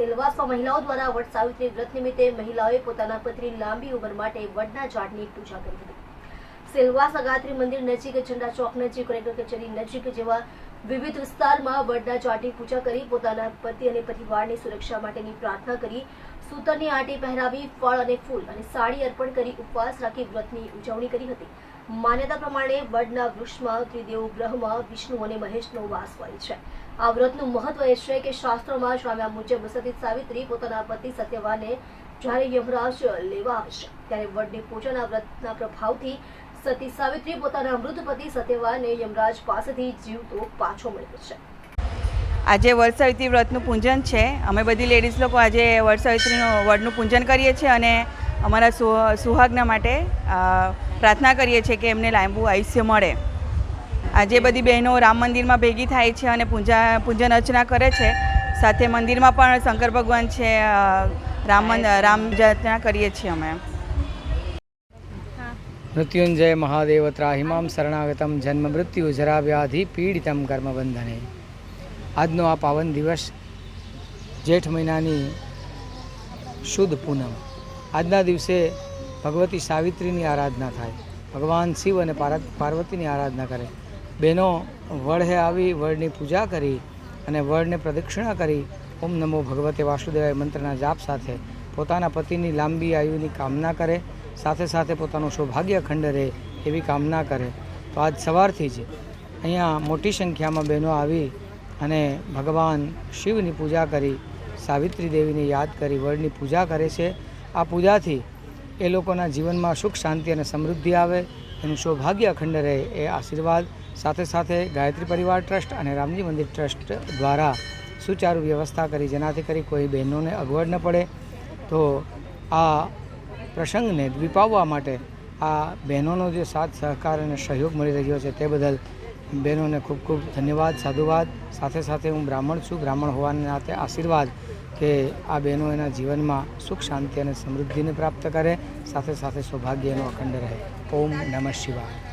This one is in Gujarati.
સેલવાસમાં મહિલાઓ દ્વારા વટ સાવિત્રી વ્રત નિમિત્તે મહિલાઓએ પોતાના પતિની લાંબી ઉંમર માટે વડના ઝાડની પૂજા કરી હતી. સેલવાસ અગાત્રી મંદિર નજીક ઝંડા ચોક નજીક કલેક્ટર કચેરી નજીક જેવા વિવિધ વિસ્તારમાં વડના ઝાડની પૂજા કરી પોતાના પતિ અને પરિવારની સુરક્ષા માટેની પ્રાર્થના કરી, સૂતરની આંટી પહેરાવી ફળ અને ફૂલ અને સાડી અર્પણ કરી ઉપવાસ રાખી વ્રતની ઉજવણી કરી હતી. માન્યતા પ્રમાણે વડના વૃક્ષમાં, ત્રિદેવ ગ્રહમાં વિષ્ણુ અને મહેશનો વાસ હોય છે. આ વ્રતનું મહત્વ એ છે કે શાસ્ત્રોમાં જણાવ્યા મુજબ સતી સાવિત્રી પોતાના પતિ સત્યવાને જ્યારે યમરાજ લેવા આવશે ત્યારે વડની પૂજાના વ્રતના પ્રભાવથી સતી સાવિત્રી પોતાના મૃત પતિ સત્યવાને યમરાજ પાસેથી જીવતો પાછો મળ્યો છે. આજે વર્ષાવિત્રી વ્રતનું પૂજન છે. અમે બધી લેડીઝ લોકો આજે વર્ષાવિત્રીનું વડનું પૂજન કરીએ છીએ અને અમારા સુહાગના માટે પ્રાર્થના કરીએ છીએ કે એમને લાંબુ આયુષ્ય મળે. આજે બધી બહેનો રામ મંદિરમાં ભેગી થાય છે અને પૂજા, પૂજન અર્ચના કરે છે, સાથે મંદિરમાં પણ શંકર ભગવાન છે રામ રામ જાતના કરીએ છીએ અમે. મૃત્યુંજય મહાદેવ ત્રાહિમામ શરણાગતમ જન્મ મૃત્યુ જરાવ્યાધિ પીડિતમ કર્મબંધને આજનો આ પાવન દિવસ જેઠ મહિનાની શુદ્ધ પૂનમ. આજના દિવસે ભગવતી સાવિત્રીની આરાધના થાય. ભગવાન શિવ અને પાર્વ- પાર્વતીની આરાધના કરે. બહેનો, વડે આવી, વડની પૂજા કરી અને વડને પ્રદક્ષિણા કરી. ઓમ નમો ભગવતે વાસુદેવાય મંત્રના જાપ સાથે પોતાના પતિની લાંબી આયુની કામના કરે. સાથે સાથે પોતાનું સૌભાગ્ય ખંડ રહે એવી કામના કરે. તો આજ સવારથી જ અહીંયા મોટી સંખ્યામાં બહેનો આવી અને ભગવાન શિવની પૂજા કરી, સાવિત્રી દેવીને યાદ કરી, વડની પૂજા કરે છે. આ પૂજાથી એ લોકોના જીવનમાં સુખ, શાંતિ અને સમૃદ્ધિ આવે. એનું સૌભાગ્ય અખંડ રહે એ આશીર્વાદ. સાથે સાથે ગાયત્રી પરિવાર ટ્રસ્ટ અને રામજી મંદિર ટ્રસ્ટ દ્વારા સુચારુ વ્યવસ્થા કરી, જેનાથી કરી કોઈ બહેનોને અગવડ ન પડે. તો આ પ્રસંગને દ્વીપાવવા માટે આ બહેનોનો જે સાથ, સહકાર અને સહયોગ મળી રહ્યો છે તે બદલ બહેનોને ખૂબ ખૂબ ધન્યવાદ, સાધુવાદ. સાથે સાથે હું બ્રાહ્મણ છું. બ્રાહ્મણ હોવાને નાતે આશીર્વાદ કે આ બહેનો એના જીવનમાં સુખ, શાંતિ અને સમૃદ્ધિને પ્રાપ્ત કરે. સાથે સાથે સૌભાગ્યનો અખંડ રહે. ઓમ નમઃ શિવાય.